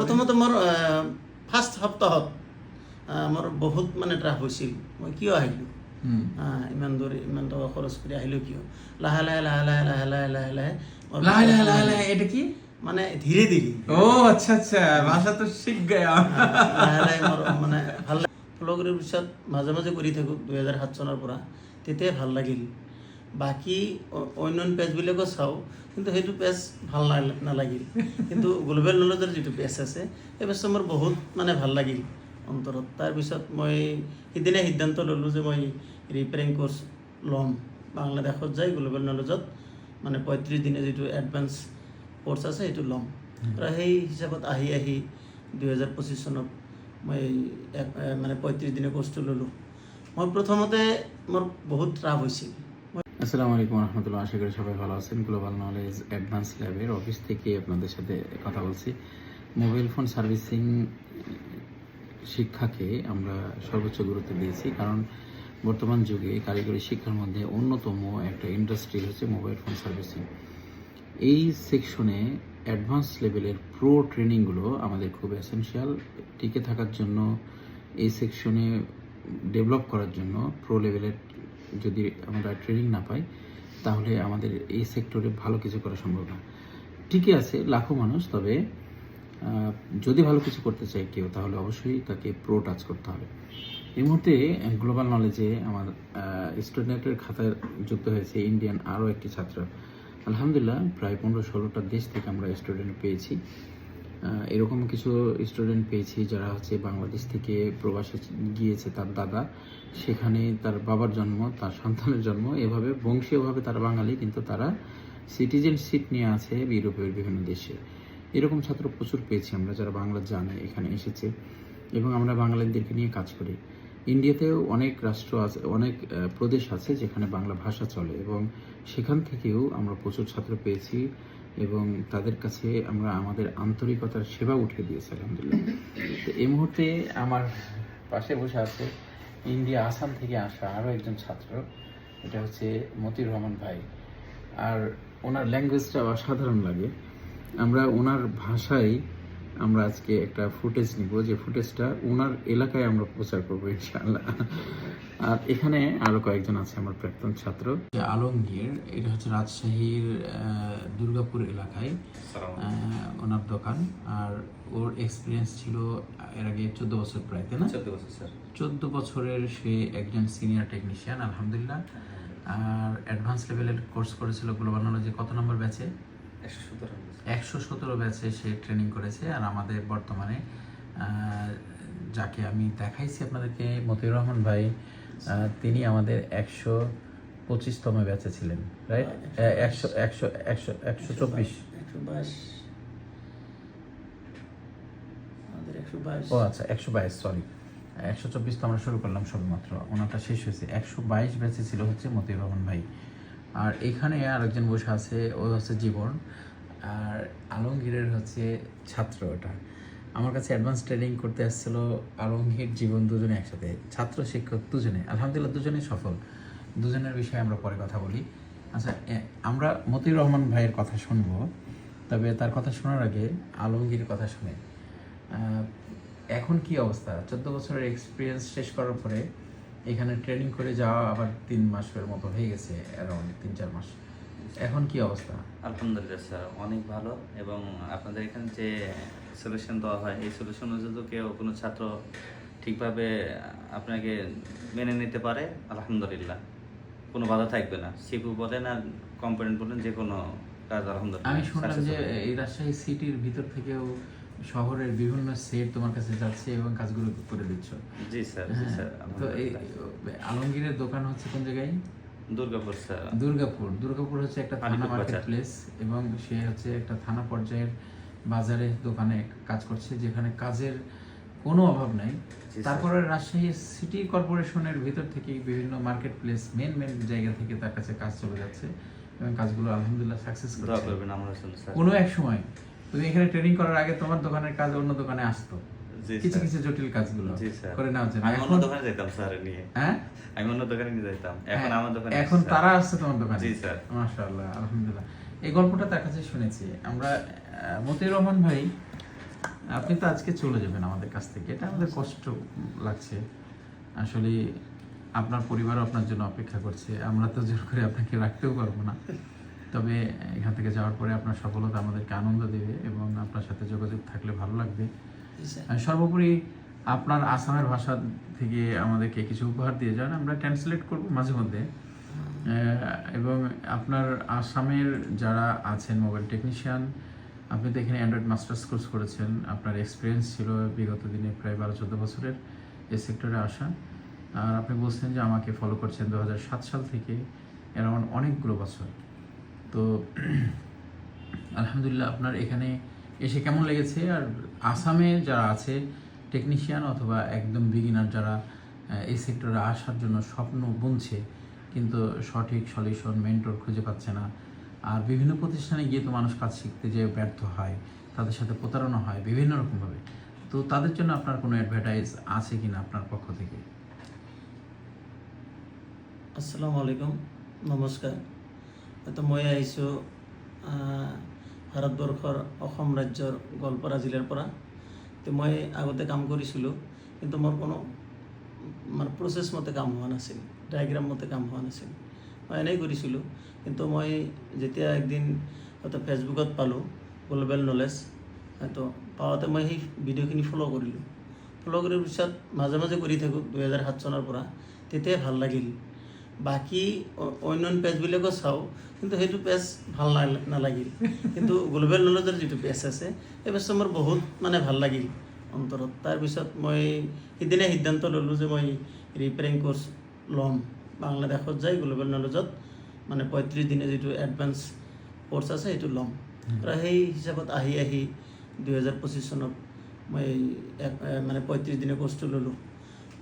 প্ৰথমতে মোৰ ফাৰ্ষ্ট সপ্তাহত মোৰ বহুত মানে ট্ৰাফ হৈছিল। মই কিয় আহিলোঁ? ইমান দূৰ ইমান টকা খৰচ কৰি আহিলোঁ কিয়? লাহে লাহে লাহে লাহে লাহে লাহে লাহে লাহে লাহে লাহে লাহে লাহে এটা কি? মানে ধীৰে ধীৰে। ও আচ্ছা আচ্ছা ভাষা তো শিখ গয়া। মানে ভালো ফ'ল' কৰাৰ পিছত মাজে মাজে কৰি থাকোঁ দুহেজাৰ সাত চনৰ পৰা। তেতিয়াই ভালো লাগিল। বাকী অ- অন্য পেজবিলাকো চাওঁ কিন্তু সেইটো পেজ ভালো নাল- নালাগিল। কিন্তু গ্ল'বেল নলেজৰ যিটো পেজ আছে সেই পেজটো মোৰ বহুত মানে ভালো লাগিল অন্তৰত। তাৰপিছত মই সিদিনাই সিদ্ধান্ত ল'লোঁ যে মই ৰিপেয়াৰিং কোৰ্চ ল'ম। বাংলাদেশত যাই গ্ল'বেল নলেজত মানে পঁয়ত্ৰিছ দিনীয়া যিটো এডভান্স কোৰ্চ আছে সেইটো ল'ম। আৰু সেই হিচাপত আহি আহি দুহেজাৰ পঁচিছ চনত মই মানে পঁয়ত্ৰিছ দিনীয়া কোৰ্চটো ল'লোঁ। মই প্ৰথমতে মোৰ বহুত ট্ৰাফ হৈছিল। আসসালামু আলাইকুম রহমতুল্লাহ, আশা করি সবাই ভালো আছেন। গ্লোবাল নলেজ অ্যাডভান্স ল্যাবের অফিস থেকে আপনাদের সাথে কথা বলছি। মোবাইল ফোন সার্ভিসিং শিক্ষাকে আমরা সর্বোচ্চ গুরুত্ব দিয়েছি, কারণ বর্তমান যুগে কারিগরি শিক্ষার মধ্যে অন্যতম একটা ইন্ডাস্ট্রি হচ্ছে মোবাইল ফোন সার্ভিসিং এই সেকশনে অ্যাডভান্স লেভেলের প্রো ট্রেনিংগুলো আমাদের খুব এসেনশিয়াল টিকে থাকার জন্য এই সেকশনে ডেভেলপ করার জন্য প্রো লেভেলের যদি আমরা ট্রেনিং না পাই, তাহলে আমাদের এই সেক্টরে ভালো কিছু করা সম্ভব না। ঠিকই আছে, লাখো মানুষ, তবে যদি ভালো কিছু করতে চায় কেউ, তাহলে অবশ্যই তাকে প্রো টাচ করতে হবে। এই মুহূর্তে গ্লোবাল নলেজে আমার স্টুডেন্টের খাতায় যুক্ত হয়েছে ইন্ডিয়ান আরও একটি ছাত্র। আলহামদুলিল্লাহ, প্রায় পনেরো ষোলোটা দেশ থেকে আমরা স্টুডেন্ট পেয়েছি। এরকম কিছু স্টুডেন্ট পেয়েছি যারা হচ্ছে বাংলাদেশ থেকে প্রবাসে গিয়েছে তার দাদা। সেখানে তার বাবার জন্ম, তার সন্তানের জন্ম। এভাবে বংশীয়ভাবে তারা বাঙালি, কিন্তু তারা সিটিজেনশিপ নিয়ে আছে ইউরোপের বিভিন্ন দেশে। এরকম ছাত্র প্রচুর পেয়েছি আমরা যারা বাংলা জানে, এখানে এসেছে। এবং আমরা বাঙালিদেরকে নিয়ে কাজ করি। ইন্ডিয়াতেও অনেক রাষ্ট্র আছে, অনেক প্রদেশ আছে যেখানে বাংলা ভাষা চলে। এবং সেখান থেকেও আমরা প্রচুর ছাত্র পেয়েছি। এবং তাদের কাছে আমরা আমাদের আন্তরিকতার সেবা উঠে দিয়েছি আলহামদুলিল্লাহ। তো এই মুহূর্তে আমার পাশে বসে আছে ইন্ডিয়া আসাম থেকে আসা আরও একজন ছাত্র এটা হচ্ছে মতির রহমান ভাই। আর ওনার ল্যাঙ্গুয়েজটা অসাধারণ লাগে। আমরা ওনার ভাষায় আমরা আজকে একটা ফুটেজ নিব যে ফুটেজটা ওনার এলাকায় আমরা প্রচার করব ইনশাআল্লাহ। আর এখানে আরও কয়েকজন আছে আমার প্রাক্তন ছাত্র। আলমগীর এটা হচ্ছে রাজশাহীর দুর্গাপুর এলাকায় আহ, ওনার দোকান। আর ওর এক্সপিরিয়েন্স ছিল এর আগে চোদ্দ বছর প্রায় তাই না? চোদ্দ বছর স্যার। চোদ্দ বছরের সে একজন সিনিয়র টেকনিশিয়ান আলহামদুলিল্লাহ। আর অ্যাডভান্স লেভেলের কোর্স করেছিল গ্লোবাল নলেজে কত নম্বর ব্যাচে একশো সতেরো ব্যাচে সে ট্রেনিং করেছে আর আমাদের বর্তমানে যাকে আমি দেখাইছি আপনাদেরকে মতিউর রহমান ভাই তিনি আমাদের একশো পঁচিশতম ব্যাচে ছিলেন রাইট একশো একশো একশো একশো চব্বিশ। একশো বাইশ। ও আচ্ছা একশো বাইশ সরি একশো চব্বিশ তো আমরা শুরু করলাম সবেমাত্র ওনারটা শেষ হয়েছে। একশো বাইশ ব্যাচে ছিল হচ্ছে মতিউর রহমান ভাই। আর এখানে আরেকজন বসে আছে, ও হচ্ছে জীবন, আর আলমগীরের হচ্ছে ছাত্র ওটা। আমার কাছে অ্যাডভান্স ট্রেনিং করতে আসছিল, আলমগীর, জীবন দুজনে একসাথে, ছাত্র, শিক্ষক দুজনে, আলহামদুলিল্লাহ দুজনেই সফল। দুজনের বিষয়ে আমরা পরে কথা বলি। আচ্ছা আমরা মতিউর রহমান ভাইয়ের কথা শুনব, তবে তার কথা শোনার আগে আলমগীর কথা শুনে। এখন কি অবস্থা? চোদ্দ বছরের এক্সপিরিয়েন্স শেষ করার পরে এখানে ট্রেনিং করে যাওয়া আবার তিন মাসের মতো হয়ে গেছে অ্যারাউন্ড তিন চার মাস। এখন কি অবস্থা? আলহামদুলিল্লাহ স্যার অনেক ভালো। এবং আপনাদের এখানে যে সলিউশন দেওয়া হয় এই সলিউশন যদি কেউ কোনো ছাত্র ঠিকভাবে আপনাকে মেনে নিতে পারে আলহামদুলিল্লাহ। কোনো বাধা থাকবে না। সিপু বলেন আর কম্পোনেন্ট বলেন যে কোনো কাজ আলহামদুলিল্লাহ আমি শুনলাম যে এই রাজশাহী সিটির ভিতর থেকেও শহরের বিভিন্ন সেট তোমার কাছে যাচ্ছে এবং কাজগুলো করে দিচ্ছ। জি স্যার জি হ্যাঁ, স্যার তো এই আলমগীরের দোকান হচ্ছে কোন জায়গায়? দুর্গাপুর স্যার। দুর্গাপুর। দুর্গাপুর হচ্ছে একটা থানা মার্কেট প্লেস এবং সে হচ্ছে একটা থানা পর্যায়ের বাজারে দোকানে কাজ করছে যেখানে কাজের কোনো অভাব নাই। তারপরে রাজশাহী সিটি কর্পোরেশনের ভিতর থেকে বিভিন্ন মার্কেট প্লেস মেন মেন জায়গা থেকে তার কাছে কাজ চলে যাচ্ছে এবং কাজগুলো আলহামদুলিল্লাহ সাকসেস করছে। কোনো এক সময় তুমি এখানে ট্রেনিং করার আগে তোমার দোকানের কাজ অন্য দোকানে আসতো। কিছু কিছু জটিল কাজগুলো করে যায় আমি অন্য দোকানে যেতাম স্যার নিয়ে। হ্যাঁ? আমি অন্য দোকানে নিয়ে যেতাম এখন হ্যাঁ, আমার দোকানে এখন তারা আসছে তোমার দোকানে? জি, স্যার। মাশাআল্লাহ আলহামদুলিল্লাহ। এই গল্পটা তার কাছে শুনেছি। আমরা মতিউর রহমান ভাই আপনি তো আজকে চলে যাবেন আমাদের কাছ থেকে। এটা আমাদের কষ্ট লাগছে। আসলে আপনার পরিবারও আপনার জন্য অপেক্ষা করছে। আমরা তো জোর করে আপনাকে রাখতেও পারব না। তবে এখান থেকে যাওয়ার পরে আপনার সফলতা আমাদেরকে আনন্দ দেবে এবং আপনার সাথে যোগাযোগ থাকলে ভালো লাগবে। সর্বোপরি আপনার আসামের ভাষা থেকে আমাদেরকে কিছু উপহার দিয়ে যান। আমরা ট্রান্সলেট করব মাঝে মধ্যে। এবং আপনার আসামের যারা আছেন মোবাইল টেকনিশিয়ান আপনি তো এখানে অ্যান্ড্রয়েড মাস্টার্স কোর্স করেছেন। আপনার এক্সপিরিয়েন্স ছিল বিগত দিনে প্রায় বারো চোদ্দ বছরের এ সেক্টরে আসা। আর আপনি বলছেন যে আমাকে ফলো করছেন দু হাজার সাত সাল থেকে। অ্যারাউন্ড অনেকগুলো বছর। তো আলহামদুলিল্লাহ আপনার এখানে এসে কেমন লেগেছে? আর আসামে যারা আছে টেকনিশিয়ান অথবা একদম বিগিনার যারা এই সেক্টরে আসার জন্য স্বপ্ন বুনছে, কিন্তু সঠিক সলিউশন মেন্টর খুঁজে পাচ্ছে না। আর বিভিন্ন প্রতিষ্ঠানে গিয়ে তো মানুষ কাজ শিখতে যে ব্যর্থ হয়, তাদের সাথে প্রতারণা হয়, বিভিন্ন রকমভাবে। তো তাদের জন্য আপনার কোনো অ্যাডভার্টাইজ আছে কি না আপনার পক্ষ থেকে? আসসালামু আলাইকুম নমস্কাৰ হয়তো মই আহিছোঁ ভাৰতবৰ্ষৰ অসম ৰাজ্যৰ গোৱালপাৰা জিলাৰ পৰা। তো মই আগতে কাম কৰিছিলোঁ, কিন্তু মোৰ কোনো মানে প্ৰচেছ মতে কাম হোৱা নাছিল ডায়েগ্ৰাম মতে কাম হোৱা নাছিল। মই এনেই কৰিছিলোঁ, কিন্তু মই যেতিয়া একদিন হয়তো ফেচবুকত পালোঁ গ্ল'বেল নলেজ হয়তো পাওঁতে মই সেই ভিডিঅ'খিনি ফ'ল' কৰিলোঁ। ফ'ল' কৰাৰ পিছত মাজে মাজে কৰি থাকোঁ, দুহেজাৰ সাত চনৰ পৰা। তেতিয়াই ভালো লাগিল। বাকী অ- অন্যান্য পেজবিলাকো চাওঁ কিন্তু সেইটো পেজ ভালো নাল- নালাগিল। কিন্তু গ্ল'বেল নলেজৰ যিটো পেজ আছে সেই পেজটো মোৰ বহুত মানে ভালো লাগিল অন্তৰত। তাৰপিছত মই সিদিনাই সিদ্ধান্ত ল'লোঁ যে মই ৰিপেয়াৰিং কোৰ্চ ল'ম। বাংলাদেশত যাই গ্ল'বেল নলেজত মানে পঁয়ত্ৰিছ দিনে যিটো এডভান্স কোৰ্চ আছে সেইটো ল'ম। আৰু সেই হিচাপত আহি আহি দুহেজাৰ পঁচিছ চনত মই মানে পঁয়ত্ৰিছ দিনৰ কোৰ্চটো ল'লোঁ।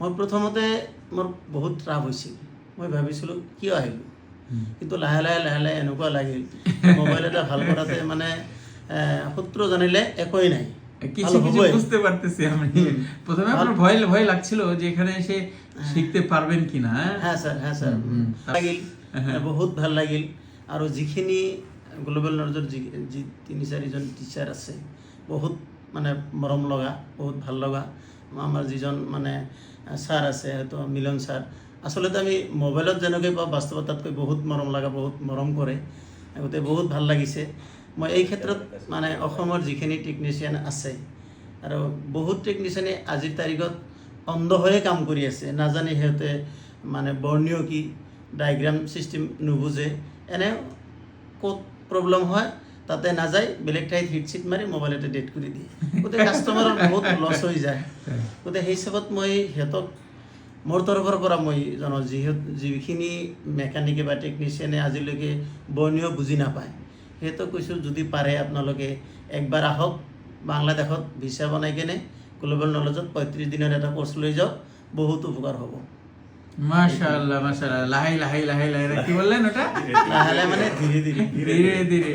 মই প্ৰথমতে মোৰ বহুত ৰাপ হৈছিল। মই ভাবিছিলোঁ কিয় আহিলোঁ? কিন্তু লাহে লাহে লাহে লাহে এনেকুৱা লাগিল। মোবাইল এটা ভালো কৰাতে মানে এ, সূত্র জানিলে একোই নাই। কিছু কিছু বুঝতে পারতেছি আমি। প্রথমে আপনার ভয় ভয় লাগছিল যে এখানে এসে শিখতে পারবেন কিনা হ্যাঁ? হ্যাঁ স্যার হ্যাঁ স্যার। লাগিল। হ্যাঁ। বহুত ভালো লাগিল। আৰু যিখিনি গ্ল'বেল নলেজৰ যি যি তিনি চাৰিজন টিচাৰ আছে বহুত মানে মৰম লগা বহুত ভালো লগা। আমাৰ যিজন মানে ছাৰ আছে হয়তো মিলন ছাৰ আচলতে আমি মোবাইলত যেনেকৈ পাওঁ বাস্তৱত তাতকৈ বহুত মৰম লগা বহুত মৰম কৰে। গতিকে বহুত ভালো লাগিছে। মই এই ক্ষেত্ৰত মানে অসমৰ যিখিনি টেকনিচিয়ান আছে আৰু বহুত টেকনিচিয়ানে আজিৰ তাৰিখত অন্ধ হৈয়ে কাম কৰি আছে। নাজানি সিহঁতে মানে বৰ্ণীয় কি ডায়েগ্ৰাম ছিষ্টেম নুবুজে। এনে ক'ত প্ৰব্লেম হয় তাতে নাযায়। বেলেগ ঠাইত হিট চিট মাৰি মোবাইলতে ডেট কৰি দিয়ে। গতিকে কাষ্টমাৰৰ বহুত লছ হৈ যায়। গতিকে সেই হিচাপত মই সিহঁতক মোৰ তৰফৰ পৰা মই জনাওঁ যিহেতু যিখিনি মেকানিকে বা টেকনিচিয়ানে আজিলৈকে বৰ্ণীয় বুজি নাপায় সিহঁতক কৈছোঁ যদি পাৰে আপোনালোকে একবাৰ আহক বাংলাদেশত ভিছা বনাই কেনে গ্ল'বেল নলেজত পঁয়ত্ৰিছ দিনৰ এটা কোৰ্চ লৈ যাওক বহুত উপকাৰ হ'ব। মাশাআল্লাহ মাশাআল্লাহ লাহাই লাহাই লাহাই লাহাই কি বললেন ওটা? লাহে লাহে মানে ধীৰে ধীৰে ধীরে ধীরে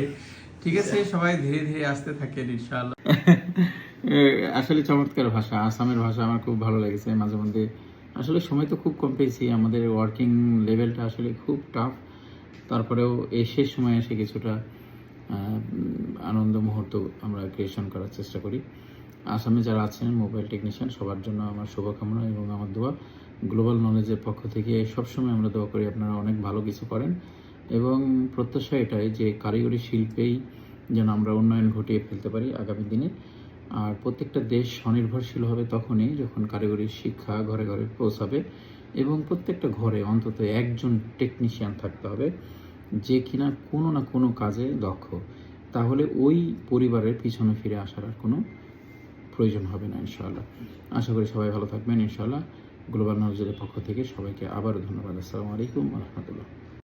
ঠিক আছে সবাই ধীরে ধীরে আসতে থাকেন ইনশাআল্লাহ। আসলে চমৎকার ভাষা আসামের ভাষা আমার খুব ভালো লেগেছে মাঝে মধ্যে আসলে সময় তো খুব কম পেয়েছি। আমাদের ওয়ার্কিং লেভেলটা আসলে খুব টাফ তারপরেও এই শেষ সময় এসে কিছুটা আনন্দ মুহূর্ত আমরা ক্রিয়েশন করার চেষ্টা করি। আসামে যারা আছেন মোবাইল টেকনিশিয়ান সবার জন্য আমার শুভকামনা এবং আমার দোয়া। গ্লোবাল নলেজের পক্ষ থেকে সবসময় আমরা দোয়া করি আপনারা অনেক ভালো কিছু করেন। এবং প্রত্যাশা এটাই যে কারিগরি শিল্পেই যেন আমরা উন্নয়ন ঘটিয়ে ফেলতে পারি আগামী দিনে। আর প্রত্যেকটা দেশ স্বনির্ভরশীল হবে তখনই যখন কারিগরি শিক্ষা ঘরে ঘরে পৌঁছাবে এবং প্রত্যেকটা ঘরে অন্তত একজন টেকনিশিয়ান থাকতে হবে যে কিনা কোনো না কোনো কাজে দক্ষ। তাহলে ওই পরিবারের পিছনে ফিরে আসার আর কোনো প্রয়োজন হবে না ইনশাআল্লাহ। আশা করি সবাই ভালো থাকবেন ইনশাআল্লাহ। গ্লোবাল নলেজের পক্ষ থেকে সবাইকে আবারও ধন্যবাদ। আসসালামু আলাইকুম রহমতুল্লাহ।